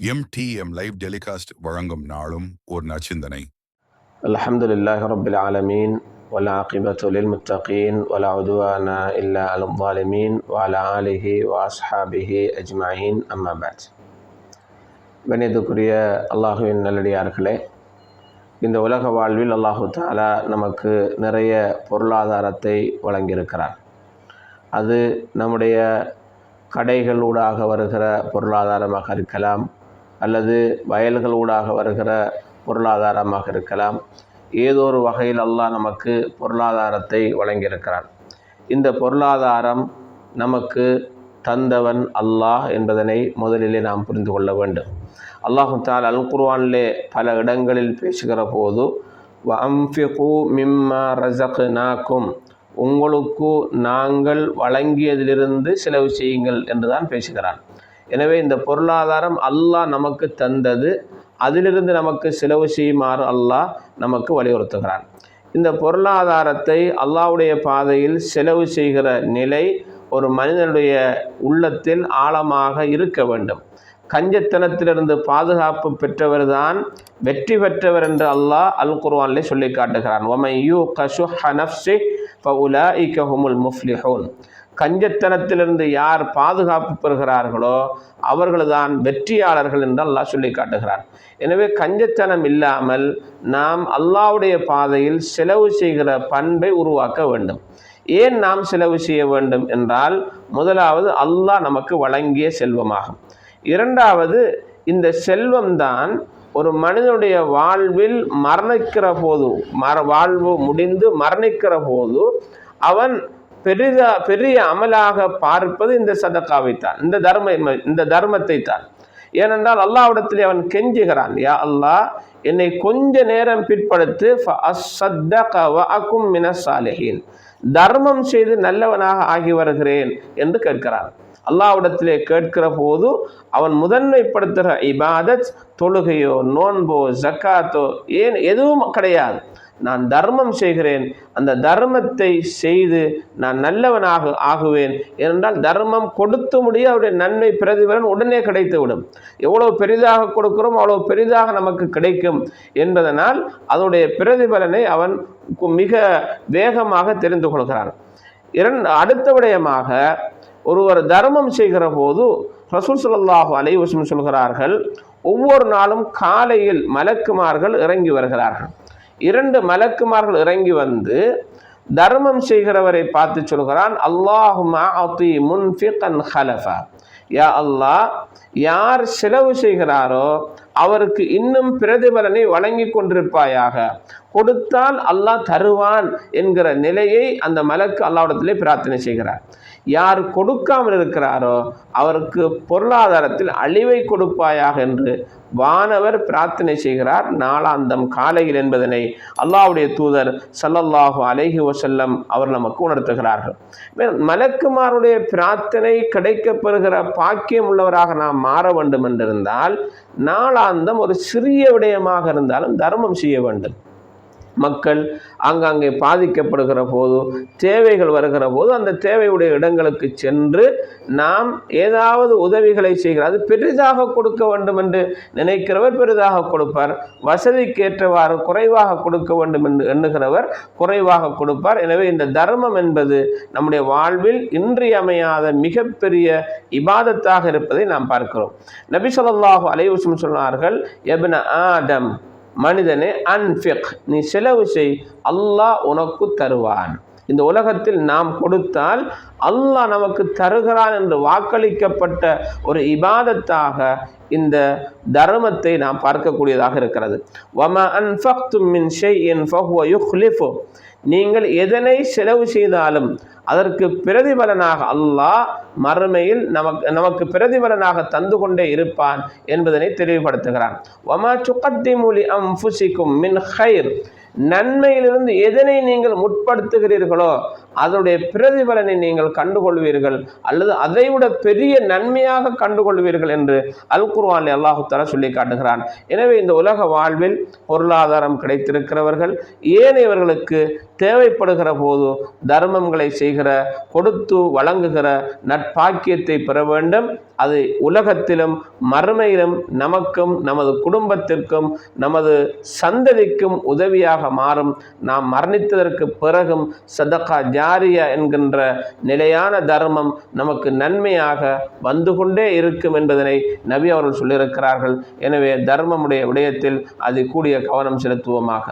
MTM live telecast வழங்கும் நாளும் ஒரு நச்சிந்தனை الحمد لله رب العالمين والعاقبة للمتقين ولا عدوان إلا على الظالمين وعلى آله وأصحابه أجمعين أما بعد கணியத்துக்குரிய அல்லாஹுவின் நல்லடியார்களே இந்த உலக வாழ்வில் அல்லாஹு தாலா நமக்கு நிறைய பொருளாதாரத்தை வழங்கியிருக்கிறார் அது நம்முடைய கடைகளூடாக வருகிற பொருளாதாரமாக இருக்கலாம் அல்லது வயல்களூடாக வருகிற பொருளாதாரமாக இருக்கலாம். ஏதோ ஒரு வகையில் அல்லாஹ் நமக்கு பொருளாதாரத்தை வழங்கியிருக்கிறான். இந்த பொருளாதாரம் நமக்கு தந்தவன் அல்லாஹ் என்பதனை முதலிலே நாம் புரிந்து கொள்ள வேண்டும். அல்லாஹு தால் அல் குர்வானிலே பல இடங்களில் பேசுகிற போது வம்ஃபிகு மிம்மா ரசக்னாக்கும் உங்களுக்கு நாங்கள் வழங்கியதிலிருந்து செலவு செய்யுங்கள் என்று தான் பேசுகிறான். எனவே இந்த பொருளாதாரம் அல்லாஹ் நமக்கு தந்தது. அதிலிருந்து நமக்கு செலவு செய்யுமாறு அல்லாஹ் நமக்கு வலியுறுத்துகிறான். இந்த பொருளாதாரத்தை அல்லாஹ்வுடைய பாதையில் செலவு செய்கிற நிலை ஒரு மனிதனுடைய உள்ளத்தில் ஆழமாக இருக்க வேண்டும். கஞ்சத்தனத்திலிருந்து பாதுகாப்பு பெற்றவர் தான் வெற்றி பெற்றவர் என்று அல்லாஹ் அல் குர்வானிலே சொல்லி காட்டுகிறான் ஒமையூ கஷு ஹனப்சி ஃபவுலாஇகஹுமுல் முஃப்லிஹூன். கஞ்சத்தனத்திலிருந்து யார் பாதுகாப்பு பெறுகிறார்களோ அவர்கள்தான் வெற்றியாளர்கள் என்று அல்லாஹ் சொல்லி காட்டுகிறார் எனவே கஞ்சத்தனம் இல்லாமல் நாம் அல்லாஹ்வுடைய பாதையில் செலவு செய்கிற பண்பை உருவாக்க வேண்டும். ஏன் நாம் செலவு செய்ய வேண்டும் என்றால் முதலாவது அல்லாஹ் நமக்கு வழங்கிய செல்வமாகும். இரண்டாவது இந்த செல்வம்தான் ஒரு மனிதனுடைய வாழ்வில் மரணிக்கிற போது மர வாழ்வு முடிந்து மரணிக்கிற போது அவன் பெரிதா பெரிய அமலாக பார்ப்பது இந்த சதக்காவைத்தான் இந்த தர்ம இந்த தர்மத்தை தான் ஏனென்றால் அல்லாவிடத்தில் அவன் கெஞ்சுகிறான் யா அல்லாஹ் என்னை கொஞ்ச நேரம் பிற்படுத்து மினசாலிஹீன் தர்மம் செய்து நல்லவனாக ஆகி வருகிறேன் என்று கேட்கிறான். அல்லாவிடத்திலே கேட்கிற போது அவன் முதன்மைப்படுத்துகிற இபாதத் தொழுகையோ நோன்போ ஜக்காத்தோ ஏன் எதுவும் கிடையாது. நான் தர்மம் செய்கிறேன். அந்த தர்மத்தை செய்து நான் நல்லவனாக ஆகுவேன். ஏனென்றால் தர்மம் கொடுத்து முடிய அவருடைய நன்மை பிரதிபலன் உடனே கிடைத்துவிடும். எவ்வளோ பெரிதாக கொடுக்கிறோம் அவ்வளோ பெரிதாக நமக்கு கிடைக்கும். என்பதனால் அதனுடைய பிரதிபலனை அவன் மிக வேகமாக தெரிந்து கொள்கிறான். இரண்டு அடுத்த விடயமாக ஒருவர் தர்மம் செய்கிற போது ரசூல் சல்லாஹு அலைவசம் சொல்கிறார்கள் ஒவ்வொரு நாளும் காலையில் மலக்குமார்கள் இறங்கி வருகிறார்கள். இரண்டு மலக்குமார்கள் இறங்கி வந்து தர்மம் செய்கிறவரை பார்த்து சொல்கிறான் அல்லாஹுமா முன்ஃபிகன் ஹலஃபா. யா அல்லாஹ் யார் செலவு செய்கிறாரோ அவருக்கு இன்னும் பிரதிபலனை வழங்கி கொண்டிருப்பாயாக. கொடுத்தால் அல்லாஹ் தருவான் என்கிற நிலையை அந்த மலக்கு அல்லாவிடத்திலே பிரார்த்தனை செய்கிறார். யார் கொடுக்காமல் இருக்கிறாரோ அவருக்கு பொருளாதாரத்தில் அழிவை கொடுப்பாயாக என்று வானவர் பிரார்த்தனை செய்கிறார். நாளாந்தம் காலையில் என்பதனை அல்லாவுடைய தூதர் சல்லல்லாஹு அலைஹி வசல்லம் அவர் நமக்கு உணர்த்துகிறார்கள். மலக்குமாருடைய பிரார்த்தனை கிடைக்கப்பெறுகிற பாக்கியம் உள்ளவராக நாம் மாற வேண்டும் என்றிருந்தால் நாளாந்தம் ஒரு சிறிய விடயமாக இருந்தாலும் தர்மம் செய்ய வேண்டும். மக்கள் ஆங்காங்கே பாதிக்கப்படுகிற போது தேவைகள் வருகிற போது அந்த தேவையுடைய இடங்களுக்கு சென்று நாம் ஏதாவது உதவிகளை செய்கிறார். அது பெரிதாக கொடுக்க வேண்டும் என்று நினைக்கிறவர் பெரிதாக கொடுப்பார். வசதிக்கேற்றவாறு குறைவாக கொடுக்க வேண்டும் என்று எண்ணுகிறவர் குறைவாக கொடுப்பார். எனவே இந்த தர்மம் என்பது நம்முடைய வாழ்வில் இன்றியமையாத மிகப்பெரிய இபாதத்தாக இருப்பதை நாம் பார்க்கிறோம். நபி சொல்லாஹு அலைவசம் சொன்னார்கள் எபின ஆடம் மனிதனே அன்ஃபிக். நீ செலவு செய். அல்லாஹ் உனக்கு தருவான். இந்த உலகத்தில் நாம் கொடுத்தால் அல்லாஹ் நமக்கு தருகிறான் என்று வாக்களிக்கப்பட்ட ஒரு இபாதத்தாக இந்த தர்மத்தை நாம் பார்க்கக்கூடியதாக இருக்கிறது. வம அன்ஃபக்தும் மின் ஷெய்இன் ஃபஹுவ யுஹ்லிஃபு. நீங்கள் எதனை செலவு செய்தாலும் அதற்கு பிரதிபலனாக அல்லாஹ் மறுமையில் நமக்கு நமக்கு பிரதிபலனாக தந்து கொண்டே இருப்பான் என்பதனை தெளிவுபடுத்துகிறான். ஒமா சுக்கத்தி மூலி அம் ஃபுசிக்கும் மின் ஹைர் நன்மையிலிருந்து எதனை நீங்கள் முற்படுத்துகிறீர்களோ அதனுடைய பிரதிபலனை நீங்கள் கண்டுகொள்வீர்கள் அல்லது அதைவிட பெரிய நன்மையாக கண்டுகொள்வீர்கள் என்று அல் குர்வான் அல்லாஹு தலா சொல்லி காட்டுகிறான். எனவே இந்த உலக வாழ்வில் பொருளாதாரம் கிடைத்திருக்கிறவர்கள் ஏனையவர்களுக்கு தேவைப்படுகிற போது தர்மங்களை செய்கிற கொடுத்து வழங்குகிற நட்பாக்கியத்தை பெற வேண்டும். அது உலகத்திலும் மறுமையிலும் நமக்கும் நமது குடும்பத்திற்கும் நமது சந்ததிக்கும் உதவியாக மாறும். நாம் மரணித்ததற்கு பிறகும் சதகா ஜாரியா என்கின்ற நிலையான தர்மம் நமக்கு நன்மையாக வந்து கொண்டே இருக்கும் என்பதனை நபி அவர்கள் சொல்லியிருக்கிறார்கள். எனவே தர்மமுடைய விடயத்தில் அது கூடிய கவனம் செலுத்துவோமாக.